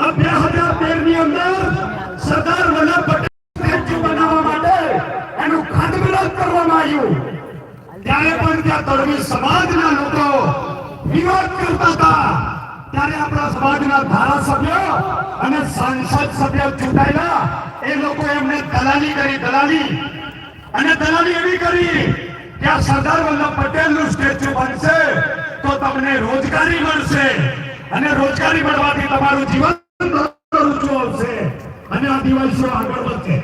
આ બે હજાર તેરની અંદર સરદાર વલ્લભ બનાવવા માટે એનું ખાતમુહૂર્ત કરવામાં આવ્યું. ત્યારે પણ ત્યાં તળવી સમાજના લોકો વિરોધ કરતા ત્યારે આપણા સમાજના ધારાસભ્યો અને સાંસદ સભ્ય ચૂંટાયેલા, એ લોકો એમને દલાલી કરી, દલાલી. અને દલાલી એવી કરી કે સરદાર વલ્લભ પટેલનું બનશે તો તમને રોજગારી મળશે. અને રોજગારી મળવાથી તમારું જીવન અને આદિવાસીઓ આગળ વધશે.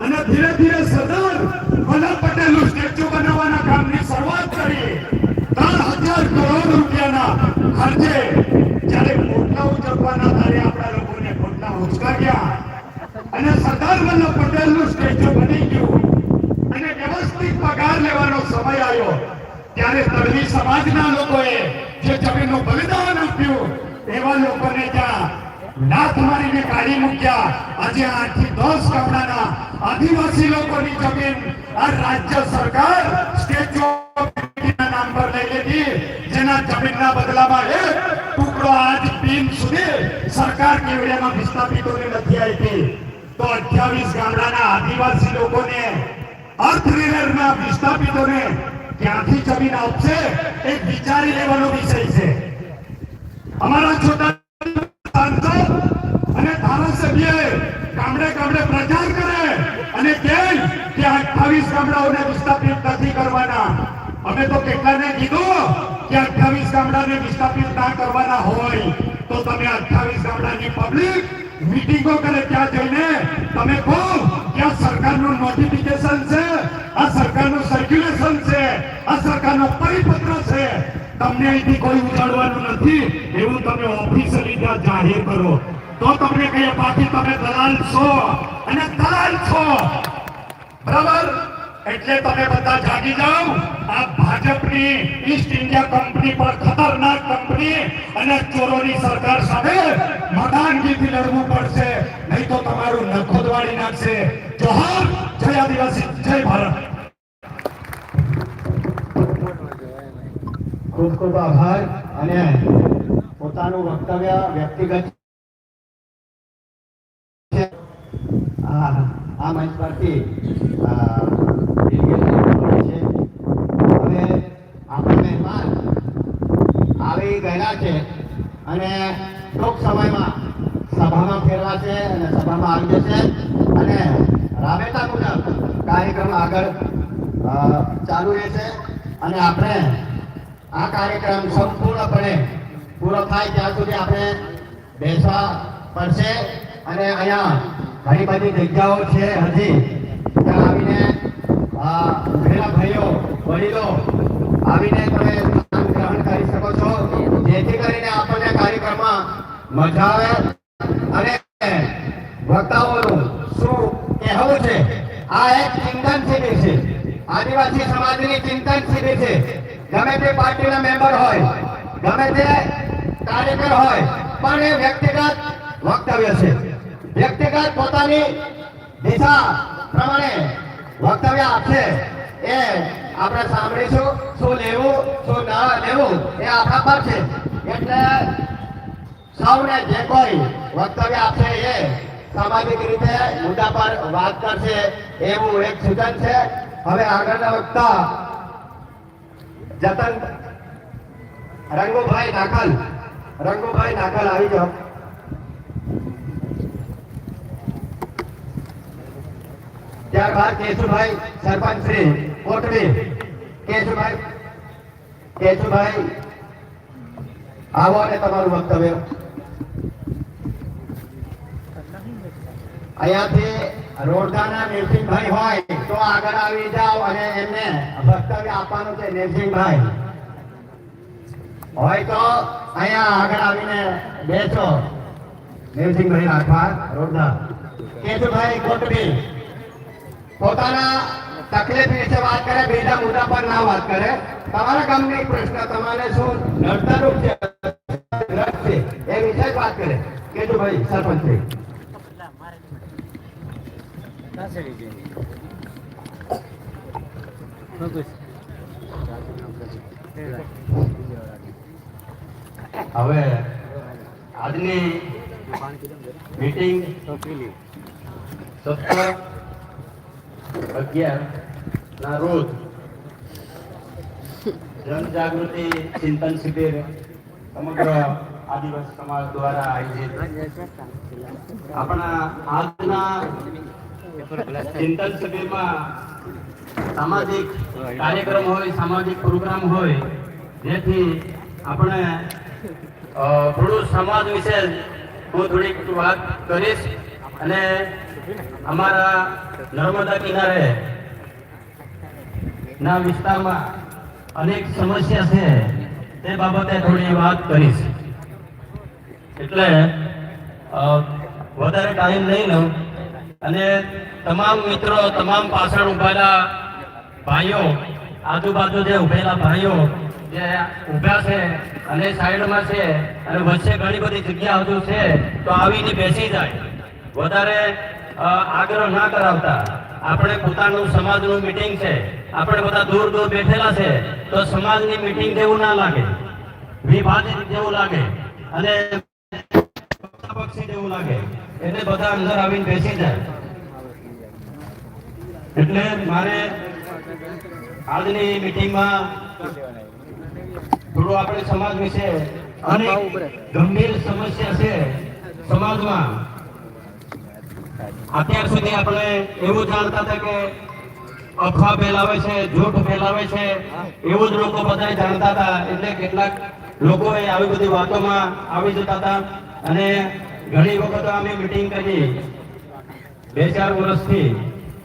અને ધીરે ધીરે સરદાર વલ્લભ પટેલનું સ્ટેચ્યુ બનાવવાના કામની શરૂઆત કરી. ત્રણ હજાર કરોડ રૂપિયાના ખર્ચે જ્યારે ખોટલા ઉજવવાના ત્યારે આપણા લોકોને ખોટલા ઉચકાવ્યા અને સરદાર વલ્લભ પટેલનું સ્ટેચ્યુ બની ગયું અને વ્યવસ્થિત પગાર લેવાનો સમય આવ્યો, ત્યારે તળવી સમાજના લોકોએ જે જમીનનું બલિદાન આપ્યું, એવા લોકોને ત્યાં લાત મારીને કાઢી મૂક્યા. આજે આઠથી દસ ગામડાના આદિવાસી લોકોની જમીન આ રાજ્ય સરકાર સ્ટેચ્યુ નામ પર લઈ લીધી. જેના જમીનના બદલામાં એક ટુકડો આજ પીન સુધી સરકાર કેવડિયામાં વિસ્થાપિતોને નથી આપી. તો અઠ્યાવીસ ગામડાના આદિવાસી લોકોને, અર્થ રિલરના વિસ્થાપિતોને ક્યાંથી જમીન આપશે, એ વિચારી લેવાનો વિષય છે. અમારા છોટા સાંસદ અને ધારાસભ્ય ગામડે ગામડે પ્રચાર કરે અને કહે કે અઠાવીસ ગામડાઓને વિસ્થાપિત નથી કરવાના. અમે તો કેટલાને કીધું કે અઠાવીસ ગામડાને વિસ્થાપિત ના કરવાના હોય. તો તમે અઠાવીસ ગામડાની પબ્લિક મીટિંગો કરે ત્યાં જઈને તમે કહો કે આ સરકારનું નોટિફિકેશન છે, આ સરકારનું સર્ક્યુલેશન છે, આ સરકારનો પરિપત્ર છે. તમને અહીંથી કોઈ ઉજાડવાનું નથી. એવું તમે ઓફિસ ત્યાં જાહેર કરો. તો તમને કહીએ પાછી તમે દલાલ છો? અને દલાલ છો? બરાબર? એટલે તમે બધા જાગી જાઓ. આ ભાજપની ઈસ્ટ ઇન્ડિયા કંપની પર ખતરનાક કંપની અને ચોરોની સરકાર સામે મદાનગીથી લડવું પડશે. નહીં તો તમારું નખો દવાડી નાખશે. જોહર જય આદિવાસી, જય ભારત. ખૂબ ખૂબ આભાર અને પોતાનું વક્તવ્ય વ્યક્તિગત આ મંચ પરથી છે. હવે આપણે મહેમાન આવી ગયેલા છે અને ટૂંક સમયમાં સભામાં ફેરવા છે અને સભામાં આવી જશે. અને રાબેતા મુજબ કાર્યક્રમ આગળ ચાલુ રહેશે. અને આપણે આ કાર્યક્રમ સંપૂર્ણપણે પૂરો થાય ત્યાં સુધી આપણે બેસવા પડશે. અને અહીંયા ઘણી બધી જગ્યાઓ છે હજી. ત્યાં આવીને ઉભેલા ભાઈઓ, વડીલો, આવીને તમે સ્થાન ગ્રહણ કરી શકો છો. જેથી કરીને આપણને કાર્યક્રમમાં મજા આવે અને વક્તાઓનું શું કહેવું છે? આ એક ચિંતન શિબિર છે. આદિવાસી સમાજની ચિંતન શિબિર છે. ગમે તે પાર્ટીના મેમ્બર હોય, ગમે તે કાર્યકર હોય, પણ એ વ્યક્તિગત વક્તવ્ય છે. વ્યક્તિગત પોતાની દિશા પ્રમાણે વક્તવ્ય આપશે. એ આપણે સાંભળીશું. શું લેવું, શું ન લેવું એ આપણા પર છે. એટલે સૌને જે કોઈ વક્તવ્ય આપશે એ સામાજિક રીતે મુદ્દા પર વાત કરશે. એવું એક સૂચન છે. હવે આગળના વક્તા જતન રંગુભાઈ નાખલ. રંગુભાઈ નાખલ, આવી જાઓ. ત્યારબાદ કેશુભાઈ સરપંચ શ્રી કોટવી કેશુભાઈ કેશુભાઈ, આવો અને તમારું વક્તવ્ય. અહીંયાથી રોડદાના નરસિંહભાઈ હોય તો આગળ આવી જાઓ અને એમને વક્તવ્ય આપવાનું છે નરસિંહભાઈ. હોય તો અહીંયા આગળ આવીને બેસો. નરસિંહભાઈ રાખવા રોડા કેશુભાઈ, કોટબી. પોતાના તકલીફ વિશે વાત કરે બીજા મુદ્દા પર ના વાત કરે. તમારા ગામની પ્રશ્ન તમારે શું નડતરરૂપ છે છે? એ વિશે જ વાત કરે. કેશુભાઈ સરપંચ હવે આજની મીટિંગ સત્તર અગિયાર. ના રોજ જનજાગૃતિ ચિંતન શિબિર સમગ્ર આદિવાસી સમાજ દ્વારા આયોજિત. આપણા આજના ચિંતન શિબિરમાં સામાજિક કાર્યક્રમ હોય, સામાજિક પ્રોગ્રામ હોય, જેથી આપણે થોડું સમાજ વિશે હું થોડીક વાત કરીશ અને અમારા નર્મદા કિનારે ના વિસ્તારમાં અનેક સમસ્યા છે. તે બાબતે થોડી વાત કરીશ. એટલે વધારે ટાઈમ નહીં લઉં. અને તમામ મિત્રો, તમામ પાછળ ઉભેલા ભાઈઓ, આજુબાજુ જે ઉભેલા ભાઈઓ, જે ઊભા છે અને સાઈડમાં છે અને વચ્ચે ઘણી બધી જગ્યા હજુ છે, તો આવીને બેસી જાય. વધારે આગ્રહ ના કરાવતા. આપણે પોતાનું સમાજનું મીટિંગ છે. આપણે બધા દૂર દૂર બેઠેલા છે. તો સમાજની મીટિંગ જેવું ના લાગે. વિભાજિત જેવું લાગે. અને પક્ષી જેવું લાગે. એટલે બધા અંદર આવીને બેસી જાય. એટલે મારે આજની મીટિંગમાં થોડું આપણે સમાજ વિશે અનેક ગંભીર સમસ્યા છે. સમાજમાં અત્યાર સુધી આપણે એવું જાણતા હતા કે અફવા ફેલાવે છે, જૂઠ ફેલાવે છે, એવું જ લોકો બધા જાણતા હતા. એટલે કેટલાક લોકો આવી બધી વાતોમાં આવી જતા હતા. અને ઘણી વખત અમે મીટિંગ કરી બે ચાર વર્ષથી.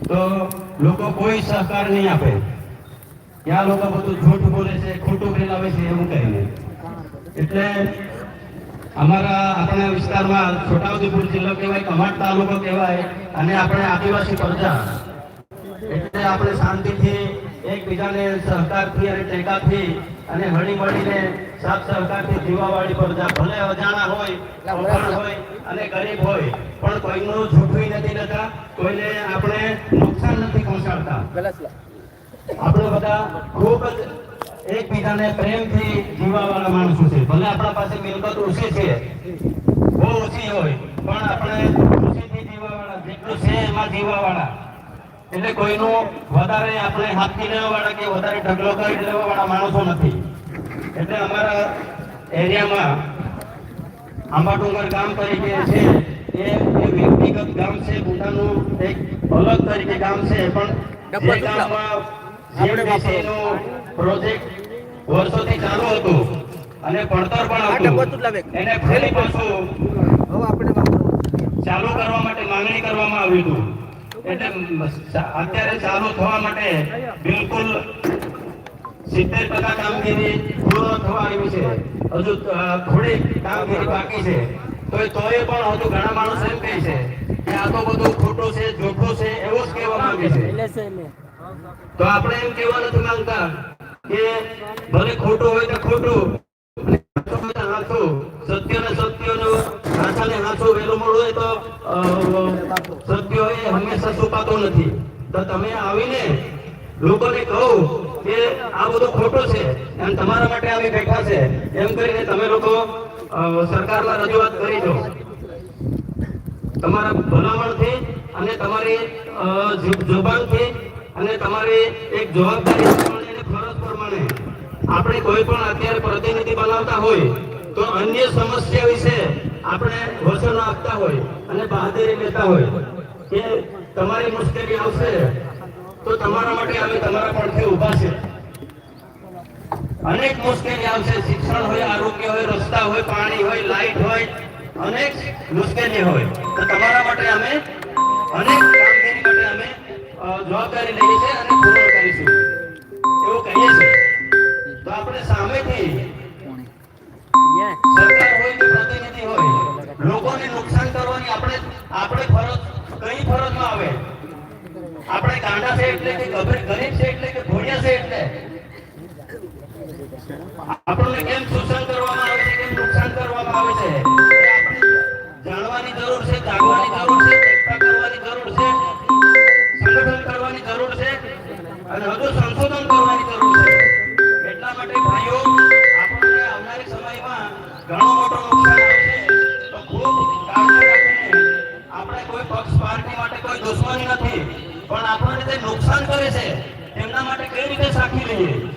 તો લોકો કોઈ સહકાર નહીં આપે. ત્યાં લોકો બધું જૂઠ બોલે છે, ખોટું ફેલાવે છે, એવું કહીને. એટલે અમારા આપણા વિસ્તારમાં છોટાઉદેપુર જિલ્લો કહેવાય કમાટ તાલુકો કહેવાય અને આપણે આદિવાસી પ્રજા. એટલે આપણે શાંતિથી એકબીજાને સહકારથી અને ટેકાથી અને હળી મળીને સાથ સહકારથી જીવાવાળી પ્રજા. ભલે અજાણા હોય અભણ હોય અને ગરીબ હોય પણ કોઈનું જૂઠું નથી લેતા કોઈને આપણે નુકસાન નથી પહોંચાડતા. આપણે બધા ખૂબ જ એકબીજાને પ્રેમથી જીવાવાળા માણસો છે. ભલે આપણા પાસે મિલકત ઓછી છે બહુ ઓછી હોય પણ આપણે ખુશીથી જીવાવાળા જેટલું છે એમાં જીવાવાળા એટલે કોઈનું વધારે આપણે હાથી લેવાવાળા કે વધારે ઢગલો કરી લેવાવાળા માણસો નથી. એટલે અમારા એરિયામાં આંબાડુંગર ગામ તરીકે છે એ એ વ્યક્તિગત ગામ છે પોતાનું એક અલગ તરીકે ગામ છે પણ જે ગામમાં નો પ્રોજેક્ટ વર્ષોથી ચાલુ હતું અને ભણતર પણ હતું. એને ફરી પાછું ચાલુ કરવા માટે માંગણી કરવામાં આવ્યું હતું. એટલે અત્યારે ચાલુ થવા માટે બિલકુલ સિત્તેર ટકા કામગીરી પૂર્ણ થવા આવી છે. હજુ થોડી કામગીરી બાકી છે. તો તોય પણ હજુ ઘણા માણસો એમ કહે છે કે આ તો બધું ખોટું છે જોખું છે એવું જ કહેવા માંગે છે. તો આપણે એમ કહેવા નથી માંગતા કે ભલે ખોટું હોય તો ખોટું. તમારા માટે આવી બેઠા છે. એમ કરીને તમે લોકો સરકારમાં રજૂઆત કરી દો. તમારા ભલામણથી અને તમારી જુબાનથી અને તમારી એક જવાબદારી પ્રમાણે આપણે કોઈ પણ અત્યારે પ્રતિનિધિ બોલાવતા હોય, તો અન્ય સમસ્યા વિશે આપણે વચનો આપતા હોય અને બહાદુરી લેતા હોય કે તમારી મુશ્કેલી આવશે, તો તમારા માટે અમે તમારા પડખે ઊભા છે અનેક મુશ્કેલી આવશે. શિક્ષણ હોય, આરોગ્ય હોય, રસ્તા હોય, પાણી હોય લાઈટ હોય, અનેક મુશ્કેલી હોય. તો તમારા માટે અમે અનેક કામગીરી માટે અમે જવાબદારી લઈએ છીએ અને પૂર્ણ કરીશું. એવું કહીએ છીએ. તો આપણે સામેથી સરકાર હોય કે પ્રતિનિધિ હોય, લોકોને નુકસાન કરવાની આપણે આપણે ફરજ, કઈ ફરજમાં આવે? આપણે ગાંડા છે એટલે કે ગરીબ છે એટલે કે ભોળિયા છે એટલે? આપણને કેમ શોષણ કરવામાં આવે છે, કેમ નુકસાન કરવામાં આવે છે? જાણવાની જરૂર છે, જાગવાની જરૂર છે, એકતા કરવાની જરૂર છે, સંગઠન કરવાની જરૂર છે. અને હજુ સંશોધન માટે ભાઈઓ, આપણને આવનારી સમયમાં ઘણો મોટો નુકસાન આવશે. તો ખૂબ કાળજી રાખીને આપણે કોઈ પક્ષ પાર્ટી માટે કોઈ દુશ્મની નથી. પણ આપણને જે નુકસાન કરે છે, તેમના માટે કઈ રીતે સાખી લઈએ?